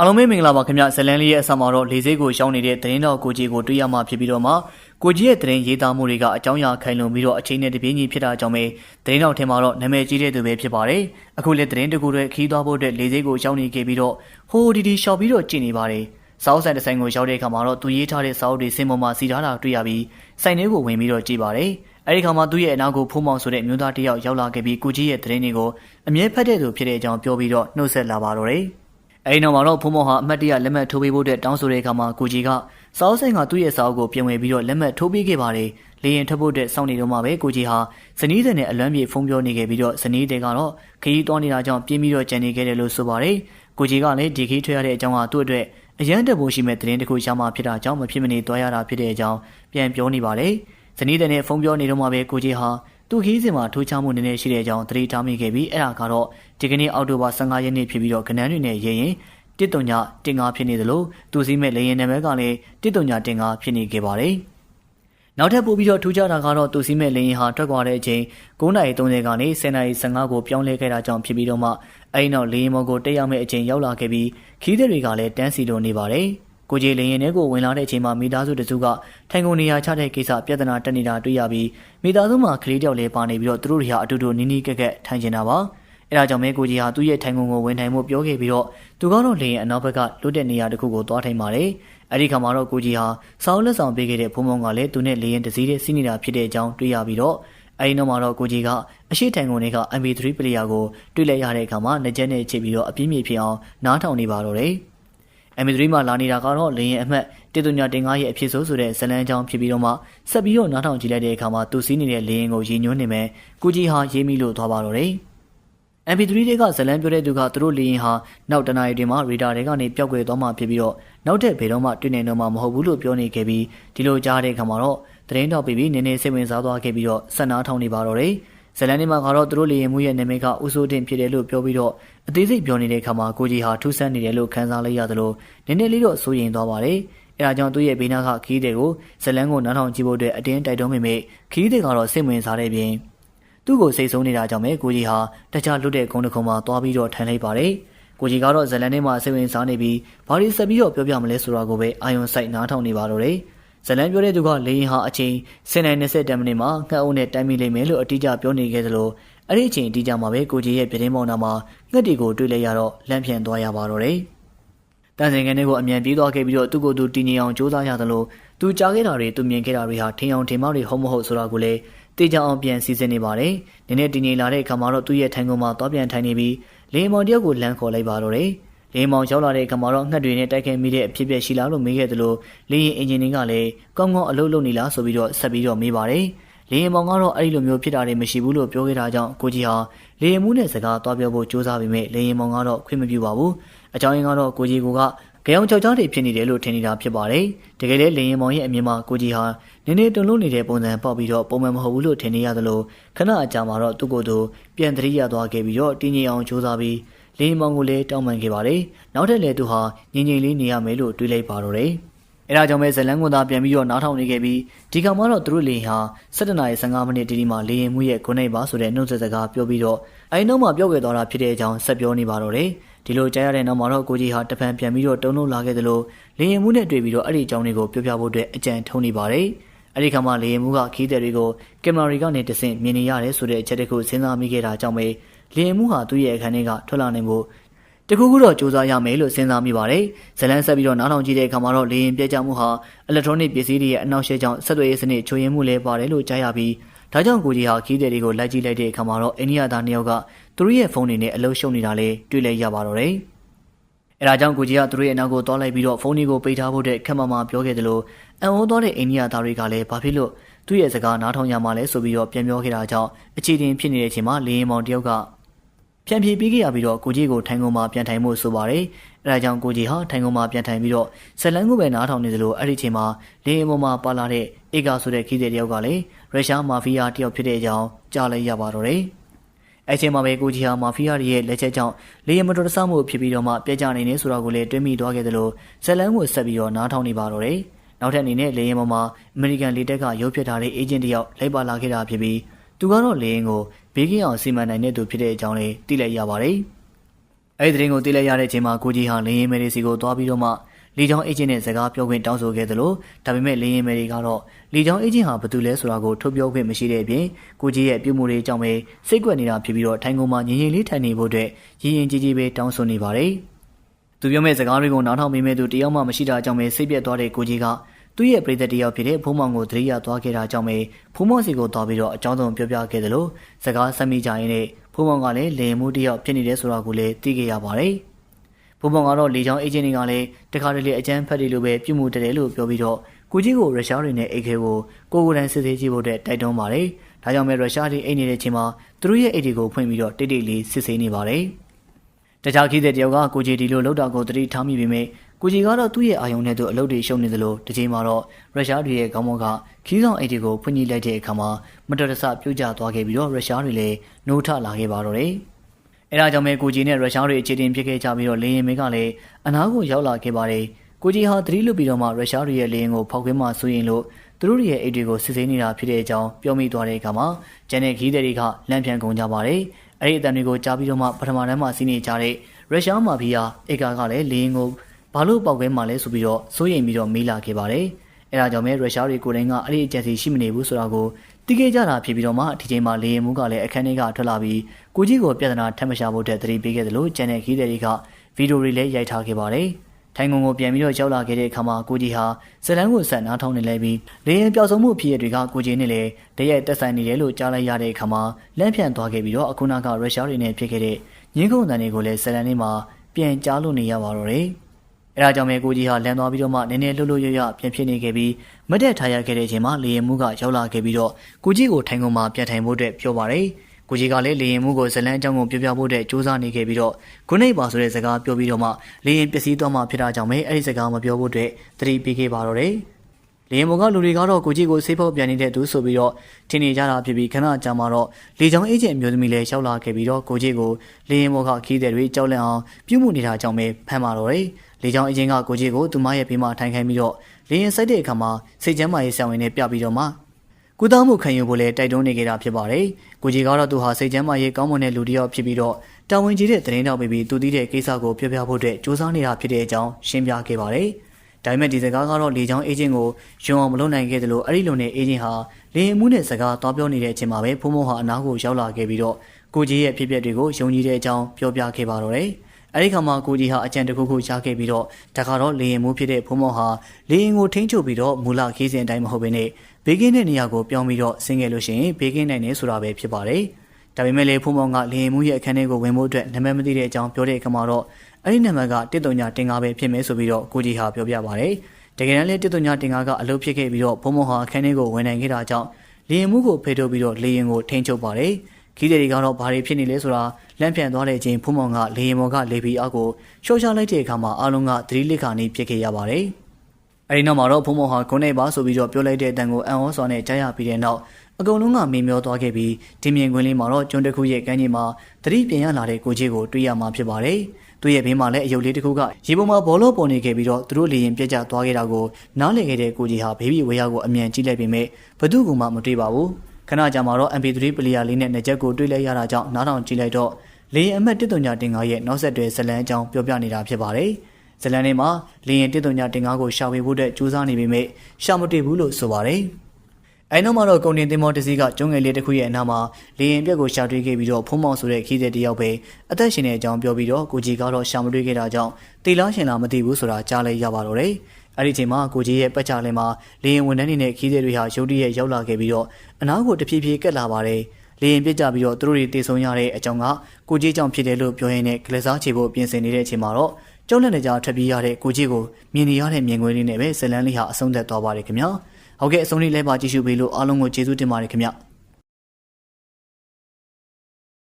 အားလုံးပဲမင်္ဂလာပါခင်ဗျဇလန်လေးရဲ့အဆမှာတော့လေစိတ်ကိုရှောင်းနေတဲ့သတင်းတော်ကိုကြီးကိုတွေ့ရမှာဖြစ်ပြီးတော့မှကိုကြီးရဲ့သတင်းရေးသားမှုတွေကအကြောင်းအရာခိုင်လုံပြီးတော့အချိန်နဲ့တပြေးညီဖြစ်တာကြောင့်ပဲသတင်းတော်ထင်မှာတော့နာမည်ကြီးတဲ့သူပဲဖြစ်ပါတယ်အခုလည်းသတင်းတကူတွေခီးသွားဖို့အတွက်လေစိတ်ကိုရှောင်းနေခဲ့ပြီးတော့ဟိုဒီဒီရှောက်ပြီးတော့ကြည်နေပါတယ်စောက်ဆိုင်တစ်ဆိုင်ကိုရောက်တဲ့အခါမှာတော့သူရေးထားတဲ့စာအုပ်တွေစင်ပေါ်မှာစီထားတာတွေ့ရပြီးဆိုင်ထဲကိုဝင်ပြီးတော့ကြည့်ပါတယ်အဲဒီခါမှာသူ့ရဲ့အနောက်ကိုဖုံးမောင်ဆိုတဲ့မျိုးသားတစ်ယောက်ရောက်လာခဲ့ပြီးကိုကြီးရဲ့သတင်းတွေကိုအမြဲဖတ်တဲ့သူဖြစ်တဲ့အကြောင်းပြောပြီးတော့နှုတ်ဆက်လာပါတော့တယ် အဲဒီနောက်မှာတော့ဖုံးမောင်ဟာအမတ်တရလက်မှတ်ထိုးပေးဖို့အတွက်တောင်းဆိုတဲ့အခါမှာကိုကြီးကစာအုပ်ဆိုင်ကသူ့ရဲ့စာအုပ်ကိုပြင်ဝေပြီးတော့လက်မှတ်ထိုးပေးခဲ့ပါတယ်လေရင်ထွက်ဖို့အတွက်စောင့်နေတော့မှပဲကိုကြီးဟာဇနီးတဲ့နဲ့အလွမ်းပြေဖုံးပြောနေခဲ့ပြီးတော့ဇနီးတဲ့ကတော့ခရီးသွားနေတာကြောင့်ပြင်းပြီးတော့ကြံနေခဲ့တယ်လို့ဆိုပါတယ်ကိုကြီးကလည်းဒီခီးထွက်ရတဲ့အကြောင်းကသူ့အတွက်အရန်တဖို့ရှိမဲ့သတင်းတစ်ခုရှာမှဖြစ်တာကြောင့်မဖြစ်မနေတွားရတာဖြစ်တဲ့အကြောင်းပြန်ပြောနေပါတယ်ဇနီးတဲ့နဲ့ဖုံးပြောနေတော့မှပဲကိုကြီးဟာ သူ့ခီးစဉ်မှာထိုးချမှုနည်းနည်းရှိတဲ့အကြောင်းသတိထားမိခဲ့ပြီးအဲ့ဒါကတော့ဒီကနေ့အောက်တိုဘာ15ရက်နေ့ဖြစ်ပြီးတော့ကနန်းတွေနဲ့ရေရင်တစ်တုံညတင်ငါဖြစ်နေသလိုသူစည်းမဲ့လေရင်နာမည်ကလည်းတစ်တုံညတင်ငါဖြစ်နေခဲ့ပါတယ်။နောက်ထပ်ပို့ပြီးတော့ထူးခြားတာကတော့သူစည်းမဲ့လေရင်ဟာထွက်ခွာတဲ့အချိန်9:30ကနေ10:15ကိုပြောင်းလဲခဲ့တာကြောင့်ဖြစ်ပြီးတော့မှအဲဒီနောက်လေရင်မော်ကိုတက်ရောက်မဲ့အချိန်ရောက်လာခဲ့ပြီးခီးသည်တွေကလည်းတန်းစီလိုနေပါတယ်။ ကိုကြီးလေရင်ထဲကိုဝင်လာတဲ့အချိန်မှာမိသားစုတစုကထိုင်ကုန်နေရာချတဲ့ကိစ္စပြဿနာတက်နေတာတွေ့ရပြီးမိသားစုမှာကလေးတယောက်လည်းပါနေပြီးတော့သူတို့တွေဟာအတူတူနီးနီးကက်ကက်ထိုင်နေတာပါ။အဲဒါကြောင့်မဲကိုကြီးဟာသူ့ရဲ့ထိုင်ကုန်ကိုဝင်ထိုင်မှုပြောခဲ့ပြီးတော့သူကတော့လေရင်အနောက်ဘက်ကလွတ်တဲ့နေရာတစ်ခုကိုသွားထိုင်ပါတယ်။အဲဒီခါမှာတော့ကိုကြီးဟာစောင်းလက်ဆောင်ပေးခဲ့တဲ့ဖုံဖုံကလည်းသူနဲ့လေရင်တစည်းတဲ့စီးနေတာဖြစ်တဲ့အကြောင်းတွေ့ရပြီးတော့အဲဒီနောက်မှာတော့ကိုကြီးကအရှိထိုင်ကုန်တွေက MP3 ပလေယာကိုတွေ့လိုက်ရတဲ့အခါမှာနှစ်ချက်နဲ့ချိန်ပြီးတော့အပြင်းပြေဖြစ်အောင်နားထောင်နေပါတော့တယ်။ MP3 မှာလာနေတာကတော့လေရင်အမှတ်တေတုညာတင်ကားရဲ့အဖြစ်ဆိုးဆိုတဲ့ဇလန်းချောင်းဖြစ်ပြီးတော့မှဆက်ပြီးတော့နားထောင်ကြည့်လိုက်တဲ့အခါမှာသူစီးနေတဲ့လေရင်ကိုရည်ညွှန်းနေမယ်။ကိုကြီးဟာရေးမိလို့သွားပါတော့တယ်။ MP3 တွေကဇလန်းပြောတဲ့သူကသူတို့လေရင်ဟာနောက်တနအီတွင်မှရေဒါတွေကနေပျောက်ကွယ်သွားမှဖြစ်ပြီးတော့နောက်ထပ်ဘယ်တော့မှတွေ့နိုင်တော့မှမဟုတ်ဘူးလို့ပြောနေခဲ့ပြီးဒီလိုကြားတဲ့အခါမှာတော့သတင်းတော်ပြီးပြီးနည်းနည်းစိတ်ဝင်စားသွားခဲ့ပြီးတော့ဆက်နာထောင်နေပါတော့တယ် ဇလန်နေမှာကတော့သူတို့လေရင်မှုရဲ့နာမည်ကဦးစိုးတင်ဖြစ်တယ်လို့ပြောပြီးတော့အသေးစိတ်ပြောနေတဲ့အခါမှာကိုကြီးဟာထူးဆန်းနေတယ်လို့ခန်းစားလိုက်ရသလိုနည်းနည်းလေးတော့စိုးရင်သွားပါတယ်အဲဒါကြောင့်သူ့ရဲ့ဘေးနားကခီးတွေကိုဇလန်ကိုနားထောင်ကြည့်ဖို့အတွက်အတင်းတိုက်တွန်းမိမိခီးတွေကတော့စိတ်ဝင်စားတဲ့ပြင်သူ့ကိုစိတ်ဆုံးနေတာကြောင့်ပဲကိုကြီးဟာတခြားလွတ်တဲ့ကုန်းတစ်ခုံမှာသွားပြီးတော့ထိုင်လိုက်ပါတယ်။ကိုကြီးကတော့ဇလန်ထဲမှာစိတ်ဝင်စားနေပြီးဘာလို့ဆက်ပြီးတော့ပြောပြမလဲဆိုတာကိုပဲအာယုံစိုက်နားထောင်နေပါတော့တယ်။ ဇလန်ပြောတဲ့သူကလေရင်ဟာအချိန်7:20တမိနစ်မှာငှက်အုပ်နဲ့တိုင်မိလိမ့်မယ်လို့အတိအကျပြောနေခဲ့သလိုအဲ့ဒီအချိန်အတိအကျမှာပဲကိုကြီးရဲ့ပြတင်းမောင်နာမှာငှက်တွေကိုတွေ့လိုက်ရတော့လန့်ပြန်သွားရပါတော့တယ်။တန်စင်ကနေကိုအမြန်ပြေးသွားခဲ့ပြီးတော့သူ့ကိုယ်သူတည်ငြိမ်အောင်ကြိုးစားရသလိုသူကြားခဲ့တာတွေသူမြင်ခဲ့တာတွေဟာထင်အောင်ထင်မှားတွေဟုတ်မဟုတ်ဆိုတာကိုလည်းတေချာအောင်ပြန်စီစဉ်နေပါတယ်။နည်းနည်းတည်ငြိမ်လာတဲ့အခါမှာတော့သူ့ရဲ့ထိုင်ကုန်မှာသွားပြန်ထိုင်နေပြီးလေမောင်တယောက်ကိုလမ်းခေါ်လိုက်ပါတော့တယ်။ လေမောင်ရောက်လာတဲ့အခါမှာတော့ငှက်တွေနဲ့တိုက်ခိုက်မိတဲ့အဖြစ်အပျက်ရှိလားလို့မေးခဲ့သလိုလေရင်အင်ဂျင်တွေကလည်းကောင်းကောင်းအလုပ်လုပ်နေလားဆိုပြီးတော့ဆက်ပြီးတော့မေးပါတယ်။လေရင်မောင်ကတော့အဲ့ဒီလိုမျိုးဖြစ်တာတွေမရှိဘူးလို့ပြောခဲ့တာကြောင့်ကိုကြီးဟာလေရင်မှုနဲ့စကားသွားပြောဖို့ကြိုးစားပေမဲ့လေရင်မောင်ကတော့ခွင့်မပြုပါဘူး။အကြောင်းရင်းကတော့ကိုကြီးကကြောင်ကြောက်ကြောက်တွေဖြစ်နေတယ်လို့ထင်နေတာဖြစ်ပါတယ်။တကယ်လဲလေရင်မောင်ရဲ့အမြင်မှာကိုကြီးဟာနည်းနည်းတုန်လှုပ်နေတဲ့ပုံစံပေါက်ပြီးတော့ပုံမှန်မဟုတ်ဘူးလို့ထင်နေရသလိုခဏအကြာမှာတော့သူ့ကိုယ်သူပြန်တရိရသွားခဲ့ပြီးတော့တင်းငြိမ်အောင်ကြိုးစားပြီး လေရင်မောင်ကိုလည်းတောင်းပန်ခဲ့ပါတယ်။နောက်ထပ်လည်းသူဟာငြိမ်ငြိမ်လေးနေရမယ်လို့တွေးလိုက်ပါတော့တယ်။အဲဒါကြောင့်ပဲဇလန်းကွန်သားပြန်ပြီးတော့နားထောင်နေခဲ့ပြီးဒီကောင်မှတော့သူတို့လေဟာ7:15မိနစ်တီတီမှာလေရင်မှုရဲ့ခုနေပါဆိုတဲ့နှုတ်ဆက်စကားပြောပြီးတော့အဲဒီနောက်မှာပြောက်ွယ်သွားတာဖြစ်တဲ့အကြောင်းဆက်ပြောနေပါတော့တယ်။ဒီလိုကြားရတဲ့နောက်မှာတော့ကိုကြီးဟာတပံပြန်ပြီးတော့တုံလုံးလာခဲ့သလိုလေရင်မှုနဲ့တွေ့ပြီးတော့အဲ့ဒီအကြောင်းတွေကိုပြောပြဖို့အတွက်အကြံထုံးနေပါတယ်။အဲ့ဒီခါမှာလေရင်မှုကခီးတဲ့တွေကိုကင်မရာတွေကနေတဆင့်မြင်နေရတယ်ဆိုတဲ့အချက်တခုစဉ်းစားမိခဲ့တာကြောင့်ပဲ လေရင်မှုဟာသူ့ရဲ့အခန်းထဲကထွက်လာနိုင်ဖို့တခုခုတော့စူးစမ်းရမယ်လို့စဉ်းစားမိပါတယ်။ဇလန်းဆက်ပြီးတော့နားထောင်ကြည့်တဲ့အခါမှာတော့လေရင်ပြက်ကြမှုဟာအီလက်ထရောနစ်ပစ္စည်းတွေရဲ့အနောက်ရှေ့ကြောင့်ဆက်သွယ်ရေးစနစ်ချိုးယွင်းမှုလည်းပါတယ်လို့ကြားရပြီးဒါကြောင့်ကိုကြီးဟာခီးတဲ့တွေကိုလိုက်ကြည့်လိုက်တဲ့အခါမှာတော့အိန္ဒိယသားနှစ်ယောက်ကသူတို့ရဲ့ဖုန်းတွေနဲ့အလုပ်ရှုပ်နေတာလေးတွေ့လိုက်ရပါတော့တယ်။အဲဒါကြောင့်ကိုကြီးကသူတို့ရဲ့အနောက်ကိုတွားလိုက်ပြီးတော့ဖုန်းတွေကိုပိတ်ထားဖို့တဲ့ခက်မမပြောခဲ့တယ်လို့အံ့ဩသွားတဲ့အိန္ဒိယသားတွေကလည်းဘာဖြစ်လို့သူ့ရဲ့စကားနားထောင်ရမှလဲဆိုပြီးတော့ပြန်ပြောခဲ့တာကြောင့်အခြေတင်ဖြစ်နေတဲ့အချိန်မှာလေရင်မောင်တယောက်က ပြန်ပြေးပြီးခဲ့ရပြီးတော့ကိုကြီးကိုထိုင်ကုန်မှာပြန်ထိုင်မှုဆိုပါတယ်။အဲဒါကြောင့်ကိုကြီးဟာထိုင်ကုန်မှာပြန်ထိုင်ပြီးတော့ဇလန်းကိုပဲနားထောင်နေသလိုအဲ့ဒီချိန်မှာလေရင်ပေါ်မှာပါလာတဲ့အေဂါဆိုတဲ့ခီးတဲ့တယောက်ကလည်းရုရှားမာဖီးယားတယောက်ဖြစ်တဲ့အကြောင်းကြားလိုက်ရပါတော့တယ်။အဲချိန်မှာပဲကိုကြီးဟာမာဖီးယားရဲ့လက်ချက်ကြောင့်လေယာဉ်မတော်တဆမှုဖြစ်ပြီးတော့မှပြက်ကျနေနေဆိုတာကိုလည်းတွေးမိသွားခဲ့သလိုဇလန်းကိုဆက်ပြီးတော့နားထောင်နေပါတော့တယ်။နောက်ထပ်အနေနဲ့လေယာဉ်ပေါ်မှာအမေရိကန်လေတပ်ကရုပ်ဖြစ်ထားတဲ့အေဂျင့်တယောက်လိုက်ပါလာခဲ့တာဖြစ်ပြီးသူကတော့လေယာဉ်ကို ဘေးကင်းအောင်စီမံနိုင်တဲ့သူဖြစ်တဲ့အကြောင်းလေးသိလိုက်ရပါတယ်။အဲ့ဒီသတင်းကိုသိလိုက်ရတဲ့အချိန်မှာကိုကြီးဟာလင်းရင်မဲတွေစီကိုသွားပြီးတော့မှလီချောင်းအေဂျင့်နဲ့စကားပြောခွင့်တောင်းဆိုခဲ့သလိုဒါပေမဲ့လင်းရင်မဲတွေကတော့လီချောင်းအေဂျင့်ဟာဘာတူလဲဆိုတာကိုထုတ်ပြောခွင့်မရှိတဲ့အပြင်ကိုကြီးရဲ့ပြုမှုတွေအကြောင်းပဲစိတ်ကွက်နေတာဖြစ်ပြီးတော့ထိုင်ကုန်မှာငြင်းငြင်းလေးထိုင်နေဖို့အတွက်ရင်းရင်ကြီးကြီးပဲတောင်းဆိုနေပါတယ်သူပြောမဲ့စကားတွေကိုနားထောင်မိမဲ့သူတယောက်မှမရှိတာကြောင့်ပဲစိတ်ပြက်သွားတဲ့ကိုကြီးက သူ့ရဲ့ပြည်သက်တယောက်ဖြစ်တဲ့ဖုံးမောင်ကိုသတိရသွားခဲ့တာကြောင့်ပဲဖုံးမောင်စီကိုသွားပြီးတော့အကြောင်းစုံပြောပြခဲ့တယ်လို့စကားဆက်မိကြရင်လည်းဖုံးမောင်ကလည်းလေမှုတယောက်ဖြစ်နေတယ်ဆိုတာကိုလည်းသိခဲ့ရပါတယ်။ဖုံးမောင်ကတော့လေချောင်းအေဂျင့်တွေကလည်းတခါတလေအကြမ်းဖက်တယ်လို့ပဲပြုမှုတယ်လို့ပြောပြီးတော့ကိုကြီးကိုရုရှားတွေနဲ့အိတ်ခဲကိုကိုကိုယ်တိုင်စစ်ဆေးကြည့်ဖို့အတွက်တိုက်တွန်းပါတယ်။ဒါကြောင့်ပဲရုရှားတွေအိတ်နေတဲ့ချိန်မှာသူတို့ရဲ့အိတ်တွေကိုဖွင့်ပြီးတော့တိတ်တိတ်လေးစစ်ဆေးနေပါတယ်။တခြားခီးတဲ့တယောက်ကကိုကြီးဒီလိုလောက်တာကိုတတိထားမိပေမဲ့ ကိုကြီးကတော့သူ့ရဲ့အာယုံနဲ့သူအလုပ်တွေရှုံနေသလိုဒီချိန်မှာတော့ရုရှားတွေရဲ့ခေါင်းမောကခီးဆောင်အိတ်တွေကိုဖွင့်ကြည့်လိုက်တဲ့အခါမှာမတော်တဆပြုတ်ကျသွားခဲ့ပြီးတော့ရုရှားတွေလည်းနှိုးထလာခဲ့ပါတော့တယ်။အဲဒါကြောင့်ပဲကိုကြီးနဲ့ရုရှားတွေအခြေတင်ဖြစ်ခဲ့ကြပြီးတော့လေရင်မင်းကလည်းအနားကိုရောက်လာခဲ့ပါတယ်။ကိုကြီးဟာသတိလွတ်ပြီးတော့မှရုရှားတွေရဲ့လေရင်ကိုဖောက်ခွင်းမှဆူရင်လို့သူတို့ရဲ့အိတ်တွေကိုစစ်ဆေးနေတာဖြစ်တဲ့အကြောင်းပြောမိသွားတဲ့အခါမှာကျန်တဲ့ခီးတဲ့တွေကလန့်ပြန်ကုန်ကြပါတယ်။အဲ့ဒီအတန်တွေကိုကြားပြီးတော့မှပထမတန်းမှာစီးနေကြတဲ့ရုရှားမာဖီးယာအေကာကလည်းလေရင်ကို ဘာလို့ပောက်ခွဲမှလဲဆိုပြီးတော့စိုးရိမ်ပြီးတော့မေးလာခဲ့ပါတယ်။အဲဒါကြောင့်ပဲရုရှားတွေကိုယ်တိုင်ကအဲ့ဒီအကြံစီရှိမနေဘူးဆိုတာကိုသိခဲ့ကြတာဖြစ်ပြီးတော့မှဒီချိန်မှာလေရင်မှုကလည်းအခန်းထဲကထွက်လာပြီးကိုကြီးကိုပြဿနာထပ်မရှာဖို့တဲ့သတိပေးခဲ့တယ်လို့ကျန်တဲ့ခီးတဲ့တွေကဗီဒီယိုတွေလည်းရိုက်ထားခဲ့ပါတယ်။ထိုင်ကုန်ကိုပြန်ပြီးတော့ရောက်လာခဲ့တဲ့အခါမှာကိုကြီးဟာဇလန်းကိုဆက်နားထောင်နေလိုက်ပြီးလေရင်ပျောက်ဆုံးမှုဖြစ်ရတွေကကိုကြီးနဲ့လည်းတရက်တက်ဆိုင်နေတယ်လို့ကြားလိုက်ရတဲ့အခါမှာလန့်ဖြန့်သွားခဲ့ပြီးတော့အခုနောက်ကရုရှားတွေနဲ့ဖြစ်ခဲ့တဲ့ညင်းကုန်တန်တွေကိုလည်းဇလန်းလေးမှာပြန်ကြားလို့နေရပါတော့တယ်။ အဲဒါကြောင့်ပဲကိုကြီးဟာလန်သွားပြီးတော့မှနည်းနည်းလှုပ်လှုပ်ရရပြန်ဖြစ်နေခဲ့ပြီးမတ်တက်ထားရခဲ့တဲ့အချိန်မှာလေရင်မှုကရောက်လာခဲ့ပြီးတော့ကိုကြီးကိုထိုင်ကုန်မှာပြန်ထိုင်ဖို့အတွက်ပြောပါတယ်။ကိုကြီးကလည်းလေရင်မှုကိုဇလန်းအကြောင်းကိုပြောပြဖို့အတွက်စူးစမ်းနေခဲ့ပြီးတော့ခုနေပါဆိုတဲ့စကားပြောပြီးတော့မှလေရင်ပျက်စီးသွားမှဖြစ်တာကြောင့်ပဲအဲ့ဒီစကားမပြောဖို့အတွက်သတိပေးခဲ့ပါတော့တယ်။လေရင်ဘုံကလူတွေကတော့ကိုကြီးကိုဆေးဖောက်ပြန်နေတဲ့သူဆိုပြီးတော့ထင်နေကြတာဖြစ်ပြီးခဏကြာမှတော့လေချောင်းအေးချင်မျိုးသမီးလည်းရောက်လာခဲ့ပြီးတော့ကိုကြီးကိုလေရင်ဘုံကခီးတဲ့တွေကြောက်လန့်အောင်ပြုမှုနေတာကြောင့်ပဲဖမ်းပါတော့တယ်။ လေချောင်းအချင်းကကိုကြီးကိုသူမရဲ့ဘေးမှာထိုင်ခိုင်းပြီးတော့လေရင်စိုက်တဲ့အခါမှာစိတ်ချမ်းသာရေးဆောင်ရင်နဲ့ပြပြီးတော့မှကုသမှုခံယူဖို့လဲတိုက်တွန်းနေကြတာဖြစ်ပါတယ်။ကိုကြီးကတော့သူဟာစိတ်ချမ်းသာရေးကောင်းမွန်တဲ့လူတစ်ယောက်ဖြစ်ပြီးတော့တာဝန်ကြီးတဲ့သတင်းတောက်ပြီးပြီးသူသိတဲ့ကိစ္စကိုပြောပြဖို့အတွက်စူးစမ်းနေတာဖြစ်တဲ့အကြောင်းရှင်းပြခဲ့ပါတယ်။ဒါပေမဲ့ဒီစကားကတော့လေချောင်းအေဂျင့်ကိုယုံအောင်မလုပ်နိုင်ခဲ့တယ်လို့အဲ့ဒီလိုနဲ့အေဂျင့်ဟာလေရင်မှုနဲ့စကားသွားပြောနေတဲ့အချိန်မှာပဲဖုံဖုံဟာအနားကိုရောက်လာခဲ့ပြီးတော့ကိုကြီးရဲ့ဖြစ်ပျက်တွေကိုယုံကြည်တဲ့အကြောင်းပြောပြခဲ့ပါတော့တယ်။ အဲဒီခါမှာကိုကြီးဟာအကြံတစ်ခုခုရှားခဲ့ပြီးတော့တခါတော့လေရင်မှုဖြစ်တဲ့ဖုံမောဟာလေရင်ကိုထိန်းချုပ်ပြီးတော့မူလခီးစဉ်အတိုင်းမဟုတ်ဘဲနဲ့ဘေးကင်းတဲ့နေရာကိုပြောင်းပြီးတော့ဆင်းခဲ့လို့ရှိရင်ဘေးကင်းနိုင်တယ်ဆိုတာပဲဖြစ်ပါတယ်။ဒါပေမဲ့လေဖုံမောကလေရင်မှုရဲ့အခန်းထဲကိုဝင်ဖို့အတွက်နာမည်မသိတဲ့အကြောင်းပြောတဲ့အခါမှာတော့အဲ့ဒီနာမည်ကတစ်တုံညာတင်ကားပဲဖြစ်မယ်ဆိုပြီးတော့ကိုကြီးဟာပြောပြပါတယ်။တကယ်တမ်းလေတစ်တုံညာတင်ကားကအလုပ်ဖြစ်ခဲ့ပြီးတော့ဖုံမောဟာအခန်းထဲကိုဝင်နိုင်ခဲ့တာကြောင့်လေရင်မှုကိုဖေထုတ်ပြီးတော့လေရင်ကိုထိန်းချုပ်ပါတယ်။ ခီးတွေကတော့ဘာတွေဖြစ်နေလဲဆိုတာလန့်ပြန်သွားတဲ့အချိန်ဖုံမောင်ကလေရင်မော်ကလေပီအောက်ကိုရှော့ချလိုက်တဲ့အခါမှာအားလုံးကသတိလစ်ခါနေဖြစ်ခဲ့ရပါတယ်။အဲဒီနောက်မှာတော့ဖုံမောင်ဟာခုနေပါဆိုပြီးတော့ပြောလိုက်တဲ့အတန်ကိုအန်ဟောစွာနဲ့ကြားရပြီးတဲ့နောက်အကုန်လုံးကမေမျောသွားခဲ့ပြီးဒီမြင်ကွင်းလေးမှာတော့ကျွန်းတစ်ခုရဲ့ကမ်းခြေမှာသတိပြန်ရလာတဲ့ကိုကြီးကိုတွေ့ရမှာဖြစ်ပါတယ်။သူ့ရဲ့ဘေးမှာလည်းအယုတ်လေးတစ်ခုကရေပုံမှာဘောလုံးပေါ်နေခဲ့ပြီးတော့သူတို့လေရင်ပြက်ကျသွားခဲ့တာကိုနားလည်ခဲ့တဲ့ကိုကြီးဟာဘေဘီဝေယကိုအမြန်ကြည့်လိုက်ပေမဲ့ဘသူကမှမတွေ့ပါဘူး။ ခဏကြာမှာတော့ MP3 ပလီယာလေးနဲ့နှစ်ချက်ကိုတွေ့လိုက်ရတာကြောင့်နားထောင်ကြည့်လိုက်တော့လေရင်အမတ်တစ်တုံညာတင်ကားရဲ့နောက်ဆက်တွဲဇလန်းအကြောင်းပြောပြနေတာဖြစ်ပါတယ်။ဇလန်းလေးမှာလေရင်တစ်တုံညာတင်ကားကိုရှာဖွေဖို့အတွက်ကြိုးစားနေပေမဲ့ရှာမတွေ့ဘူးလို့ဆိုပါတယ်။အဲနောက်မှာတော့ကုန်တင်တင်မောတစီကကျုံငယ်လေးတစ်ခုရဲ့အနားမှာလေရင်ပြက်ကိုရှာတွေ့ခဲ့ပြီးတော့ဖုံးမောင်ဆိုတဲ့ခီးတဲ့တယောက်ပဲအသက်ရှင်တဲ့အကြောင်းပြောပြီးတော့ကိုကြီးကတော့ရှာမတွေ့ခဲ့တာကြောင့်တေလားရှင်လားမသိဘူးဆိုတာကြားလိုက်ရပါတော့တယ်။ အဲ့ဒီချိန်မှာကိုကြီးရဲ့ပတ်ချလင်းမှာလေရင်ဝန်ထမ်းတွေနဲ့ခီးတဲ့တွေဟာရုတ်တရက်ရောက်လာခဲ့ပြီးတော့အနားကိုတဖြည်းဖြည်းကက်လာပါတယ်။လေရင်ပြစ်ကြပြီးတော့သူတို့တွေတေဆုံးရတဲ့အကြောင်းကကိုကြီးကြောင့်ဖြစ်တယ်လို့ပြောရင်းနဲ့ကလစားချေဖို့ပြင်ဆင်နေတဲ့အချိန်မှာတော့ကျောင်းလက်နေကြထပ်ပြီးရတဲ့ကိုကြီးကိုမြင်နေရတဲ့မြင်ကွင်းလေးနဲ့ပဲဇလန်းလေးဟာအဆုံးသက်သွားပါတယ်ခင်ဗျာဟုတ်ကဲ့အဆုံးလေးလဲပါကြည့်ရှုပေးလို့အားလုံးကိုကျေးဇူးတင်ပါတယ်ခင်ဗျာ